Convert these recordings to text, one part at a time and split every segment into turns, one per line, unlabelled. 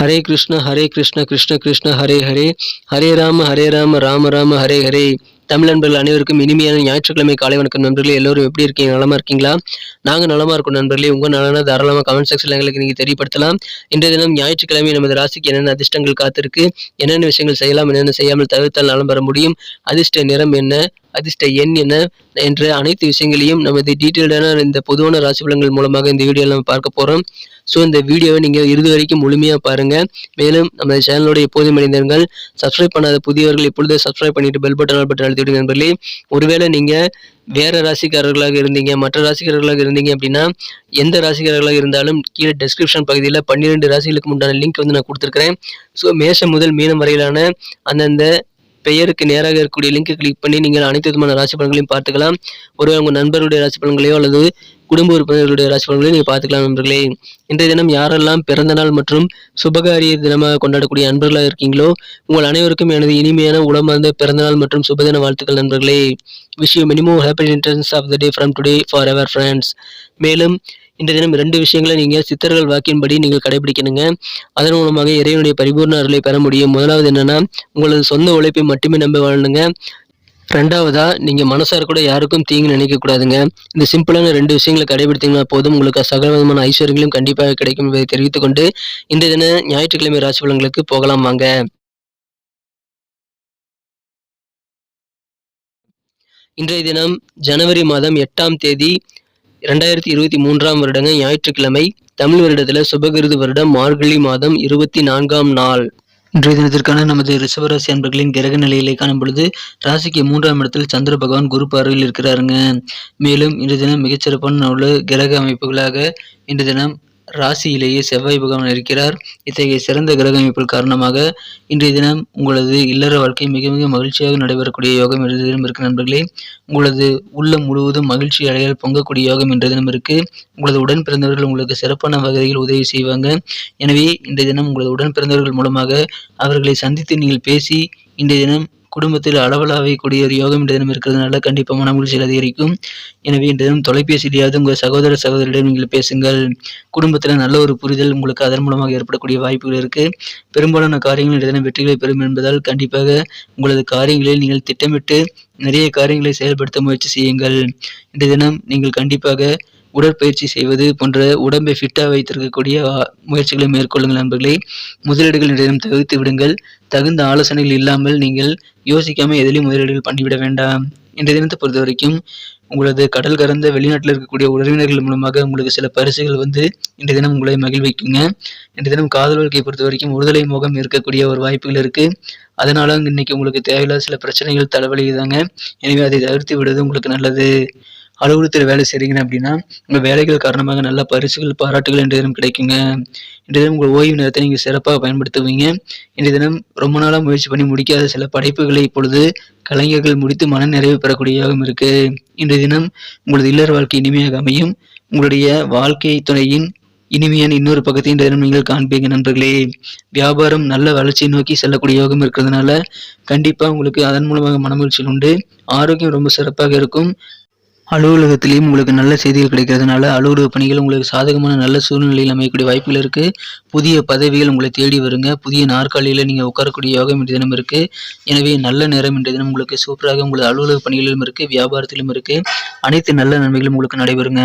ஹரே கிருஷ்ண ஹரே கிருஷ்ண கிருஷ்ண கிருஷ்ண ஹரே ஹரே. ஹரே ராம ஹரே ராம ராம ராம ஹரே ஹரே. தமிழ் நண்பர்கள் அனைவருக்கும் இனிமையான ஞாயிற்றுக்கிழமை காலை வணக்கம் நண்பர்களே. எல்லோரும் எப்படி இருக்கீங்க? நலமா இருக்கீங்களா? நாங்க நலமா இருக்கோம் நண்பர்களே. உங்க நலனா தாராளமாக கமெண்ட் செக்ஷன்ல எங்களுக்கு நீங்க தெரியப்படுத்தலாம். இன்றைய தினம் ஞாயிற்றுக்கிழமை நமது ராசிக்கு என்னென்ன அதிர்ஷ்டங்கள் காத்திருக்கு என்னென்ன விஷயங்கள் செய்யலாம் என்னென்ன செய்யாமல் தவிர்த்தால் நலம் பெற முடியும் அதிர்ஷ்ட நிறம் என்ன அதிர்ஷ்ட எண் என்ன என்ற அனைத்து விஷயங்களையும் நமது டீட்டெயில்டான இந்த பொதுவான ராசி பலன்கள் மூலமாக இந்த வீடியோவில் நம்ம பார்க்க போகிறோம் ஸோ இந்த வீடியோவை நீங்கள் இறுதி வரைக்கும் முழுமையாக பாருங்கள் மேலும் நம்ம சேனலோட எப்போதும் இணைந்தவர்கள் சப்ஸ்கிரைப் பண்ணாத புதியவர்கள் இப்பொழுது சப்ஸ்கிரைப் பண்ணிட்டு பெல் பட்டன் பட்டன் அழுத்தி விடுங்க நண்பர்களே. ஒருவேளை நீங்கள் வேறு ராசிக்காரர்களாக இருந்தீங்க மற்ற ராசிக்காரர்களாக இருந்தீங்க அப்படின்னா எந்த ராசிக்காரர்களாக இருந்தாலும் கீழே டெஸ்கிரிப்ஷன் பகுதியில் பன்னிரெண்டு ராசிகளுக்கு உண்டான லிங்க் வந்து நான் கொடுத்துருக்கிறேன். ஸோ மேஷம் முதல் மீனம் வரையிலான அந்தந்த பெயருக்கு நேராக இருக்கக்கூடிய லிங்கை கிளிக் பண்ணி நீங்கள் அனைத்து விதமான ராசி பலன்களையும் பார்த்துக்கலாம். ஒரு உங்கள் நண்பர்களுடைய ராசி பலன்களையோ அல்லது குடும்ப உறுப்பினர்களுடைய ராசி பலன்களையும் நீங்கள் பார்த்துக்கலாம் நண்பர்களே. இன்றைய தினம் யாரெல்லாம் பிறந்த நாள் மற்றும் சுபகாரிய தினமாக கொண்டாடக்கூடிய நண்பர்களாக இருக்கீங்களோ உங்கள் அனைவருக்கும் எனது இனிமையான உளமார்ந்த பிறந்தநாள் மற்றும் சுபதின வாழ்த்துக்கள் நண்பர்களே. Wish you minimum happy returns of the day from today forever friends. மேலும் இன்றைய தினம் ரெண்டு விஷயங்களை நீங்கள் சித்தர்கள் வாக்கின்படி நீங்கள் கடைபிடிக்கணுங்க. அதன் மூலமாக இறைவனுடைய பரிபூர்ண அருளை பெற முடியும். முதலாவது என்னன்னா உங்களது சொந்த உழைப்பை மட்டுமே நம்ப வாழணுங்க. ரெண்டாவதா நீங்க மனசார கூட யாருக்கும் தீங்கு நினைக்க கூடாதுங்க. இந்த சிம்பிளான ரெண்டு விஷயங்களை கடைபிடித்தீங்கன்னா போதும். உங்களுக்கு சகல விதமான ஐஸ்வர்யங்களும் கண்டிப்பாக கிடைக்கும் என்பதை தெரிவித்துக் கொண்டு இந்த தின ஞாயிற்றுக்கிழமை ராசி பலன்களுக்கு போகலாம் வாங்க. இன்றைய தினம் ஜனவரி மாதம் எட்டாம் தேதி இரண்டாயிரத்தி இருபத்தி மூன்றாம் வருடங்க ஞாயிற்றுக்கிழமை தமிழ் வருடத்தில் சுபகிருது வருடம் மார்கழி மாதம் இருபத்தி நான்காம் நாள். இன்றைய தினத்திற்கான நமது ரிஷபராசி அன்பர்களின் கிரக நிலையிலே காணும் பொழுது ராசிக்கு மூன்றாம் இடத்தில் சந்திர பகவான் குரு பார்வையில் இருக்கிறாருங்க. மேலும் இன்றைய தினம் மிகச்சிறப்பான உள்ள கிரக அமைப்புகளாக இன்றைய தினம் ராசியிலேயே செவ்வாய் பகவான் இருக்கிறார். இத்தகைய சிறந்த கிரக அமைப்பில் காரணமாக இன்றைய தினம் உங்களது இல்லற வாழ்க்கை மிக மிக மகிழ்ச்சியாக நடைபெறக்கூடிய யோகம் இன்றைய தினம் இருக்கு நண்பர்களே. உங்களது உள்ளம் முழுவதும் மகிழ்ச்சி அடையால் பொங்கக்கூடிய யோகம் இன்றைய தினம் இருக்கு. உங்களது உடன் பிறந்தவர்கள் உங்களுக்கு சிறப்பான வகையில் உதவி செய்வாங்க. எனவே இன்றைய தினம் உங்களது உடன் பிறந்தவர்கள் மூலமாக அவர்களை சந்தித்து நீங்கள் பேசி இன்றைய தினம் குடும்பத்தில் அளவலாகக்கூடிய ஒரு யோகம் இந்த தினம் இருக்கிறதுனால கண்டிப்பாக மன மகிழ்ச்சியில் அதிகரிக்கும். எனவே இந்த தினம் தொலைபேசியிலேயாவது உங்கள் சகோதர சகோதரிடம் நீங்கள் பேசுங்கள். குடும்பத்தில் நல்ல ஒரு புரிதல் உங்களுக்கு அதன் மூலமாக ஏற்படக்கூடிய வாய்ப்புகள் இருக்குது பெரும்பாலான காரியங்கள் இந்த தினம் வெற்றிகளை பெறும் என்பதால் கண்டிப்பாக உங்களது காரியங்களில் நீங்கள் திட்டமிட்டு நிறைய காரியங்களை செயல்படுத்த முயற்சி செய்யுங்கள். இந்த தினம் நீங்கள் கண்டிப்பாக உடற்பயிற்சி செய்வது போன்ற உடம்பை ஃபிட்டாக வைத்திருக்கக்கூடிய முயற்சிகளை மேற்கொள்ளுங்கள் நண்பர்களே. முதலீடுகளிடம் தவிர்த்து விடுங்கள். தகுந்த ஆலோசனைகள் இல்லாமல் நீங்கள் யோசிக்காமல் எதிலையும் முதலீடுகள் பண்ணிவிட வேண்டாம். இன்றைய தினத்தை பொறுத்த வரைக்கும் உங்களது கடல் கறந்த வெளிநாட்டில் இருக்கக்கூடிய உறவினர்கள் மூலமாக உங்களுக்கு சில பரிசுகள் வந்து இன்றைய தினம் உங்களை மகிழ்விக்குங்க. இன்றைய தினம் காதல் வாழ்க்கையை பொறுத்த வரைக்கும் உறுதலை முகம் இருக்கக்கூடிய ஒரு வாய்ப்புகள் இருக்கு. அதனால இன்னைக்கு உங்களுக்கு தேவையில்லாத சில பிரச்சனைகள் தலைவலிக்குதாங்க எனவே அதை தவிர்த்து விடுவது உங்களுக்கு நல்லது. அலுவலகத்தில் வேலை செய்கிறீங்க அப்படின்னா உங்கள் வேலைகள் காரணமாக நல்ல பரிசுகள் பாராட்டுகள் இன்றைய தினம் கிடைக்குங்க. இன்றைய தினம் உங்கள் ஓய்வு நேரத்தை நீங்கள் சிறப்பாக பயன்படுத்துவீங்க. இன்றைய தினம் ரொம்ப நாளாக முயற்சி பண்ணி முடிக்காத சில படைப்புகளை இப்பொழுது கலைஞர்கள் முடித்து மன நிறைவு பெறக்கூடியதாகவும் இருக்கு. இன்றைய தினம் உங்களது இல்லற வாழ்க்கை இனிமையாக அமையும். உங்களுடைய வாழ்க்கை துணையின் இனிமையான இன்னொரு பக்கத்தையும் இந்த தினம் நீங்கள் காண்பீங்க நண்பர்களே. வியாபாரம் நல்ல வளர்ச்சியை நோக்கி செல்லக்கூடிய யோகம் இருக்கிறதுனால கண்டிப்பாக உங்களுக்கு அதன் மூலமாக மனமகிழ்ச்சி உண்டு. ஆரோக்கியம் ரொம்ப சிறப்பாக இருக்கும். அலுவலகத்திலையும் உங்களுக்கு நல்ல செய்திகள் கிடைக்கிறதுனால அலுவலக பணிகள் உங்களுக்கு சாதகமான நல்ல சூழ்நிலையில் அமையக்கூடிய வாய்ப்புகள் இருக்குது புதிய பதவிகள் உங்களை தேடி வருங்க. புதிய நாற்காலியில் நீங்கள் உட்காரக்கூடிய யோகம் இன்றைய தினம் இருக்குது எனவே நல்ல நேரம் இன்றைய தினம் உங்களுக்கு சூப்பராக உங்களது அலுவலக பணிகளிலும் இருக்குது வியாபாரத்திலும் இருக்குது அனைத்து நல்ல நன்மைகளும் உங்களுக்கு நடைபெறுங்க.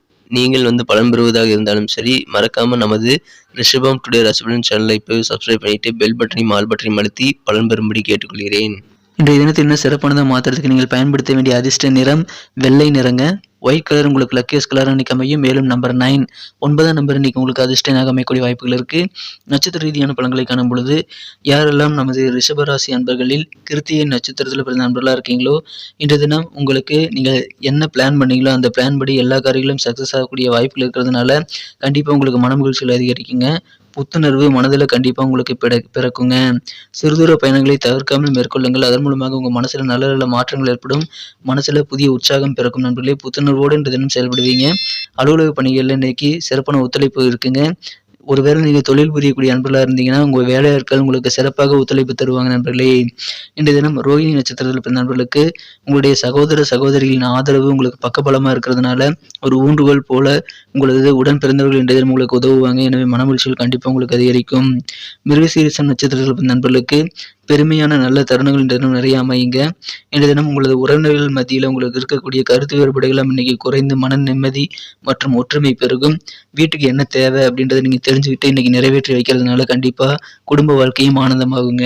நீங்கள் வந்து பலன் பெறுவதாக இருந்தாலும் சரி மறக்காமல் நமது ரிஷபம் டுடே ரசபலன் சேனலை இப்போவே சப்ஸ்கிரைப் பண்ணிட்டு பெல் பட்டனையும் ஆல் பட்டனையும் அழுத்தி பலன் பெறும்படி கேட்டுக்கொள்கிறேன். இன்றைய தினத்தை இன்னும் சிறப்பானதாக மாற்றுறதுக்கு நீங்கள் பயன்படுத்த வேண்டிய அதிர்ஷ்ட நிறம் வெள்ளை நிறங்க. ஒயிட் கலர் உங்களுக்கு லக்கியஸ் கலர் இன்னைக்கு அமையும். மேலும் நம்பர் நைன் ஒன்பதாம் நம்பர் இன்னைக்கு உங்களுக்கு அதிர்ஷ்டனாக அமையக்கூடிய வாய்ப்புகள் இருக்குது நட்சத்திர ரீதியான பழங்களை காணும் பொழுது யாரெல்லாம் நமது ரிஷபராசி அன்பர்களில் கிருத்தியை நட்சத்திரத்தில் பிறந்த நண்பர்களாக இருக்கீங்களோ இன்றைய தினம் உங்களுக்கு நீங்கள் என்ன பிளான் பண்ணீங்களோ அந்த பிளான் படி எல்லா காரியங்களும் சக்ஸஸ் ஆகக்கூடிய வாய்ப்புகள் இருக்கிறதுனால கண்டிப்பாக உங்களுக்கு மன மகிழ்ச்சிகள் அதிகரிக்குங்க. புத்துணர்வு மனதில் கண்டிப்பாக உங்களுக்கு பிற பிறக்குங்க. சிறுதூர பயணங்களை தவிர்க்காமல் மேற்கொள்ளுங்கள். அதன் மூலமாக உங்கள் மனசில் நல்ல நல்ல மாற்றங்கள் ஏற்படும். மனசில் புதிய உற்சாகம் பிறக்கும் நண்பர்களே. புத்துணர்வோடு இன்று தினம் செயல்படுவீங்க. அலுவலக பணிகளில் இன்றைக்கி சிறப்பான ஒத்துழைப்பு இருக்குங்க. ஒருவேளை நீங்கள் தொழில் புரியக்கூடிய நண்பர்களாக இருந்தீங்கன்னா உங்கள் வேலையாட்கள் உங்களுக்கு சிறப்பாக ஒத்துழைப்பு தருவாங்க நண்பர்களே. இன்றைய தினம் ரோஹிணி நட்சத்திரத்தில் பிறந்த நண்பர்களுக்கு உங்களுடைய சகோதர சகோதரிகளின் ஆதரவு உங்களுக்கு பக்கபலமாக இருக்கிறதுனால ஒரு ஊன்றுகோல் போல உங்களது உடன் பிறந்தவர்கள் இன்றைய தினம் உங்களுக்கு உதவுவாங்க. எனவே மனமகிழ்ச்சிகள் கண்டிப்பாக உங்களுக்கு அதிகரிக்கும். மிருகசீரிசம் நட்சத்திரத்தில் பிறந்த நண்பர்களுக்கு பெருமையான நல்ல தருணங்கள் இன்றைய தினம் நிறைய அமையுங்க. இன்றைய தினம் உங்களது உறவினர்கள் மத்தியில் உங்களுக்கு இருக்கக்கூடிய கருத்து வேறுபாடுகள் இன்னைக்கு குறைந்து மன நிம்மதி மற்றும் ஒற்றுமை பெருகும். வீட்டுக்கு என்ன தேவை அப்படின்றத நீங்கள் தெரிஞ்சுக்கிட்டு இன்னைக்கு நிறைவேற்றி வைக்கிறதுனால கண்டிப்பாக குடும்ப வாழ்க்கையும் ஆனந்தமாகுங்க.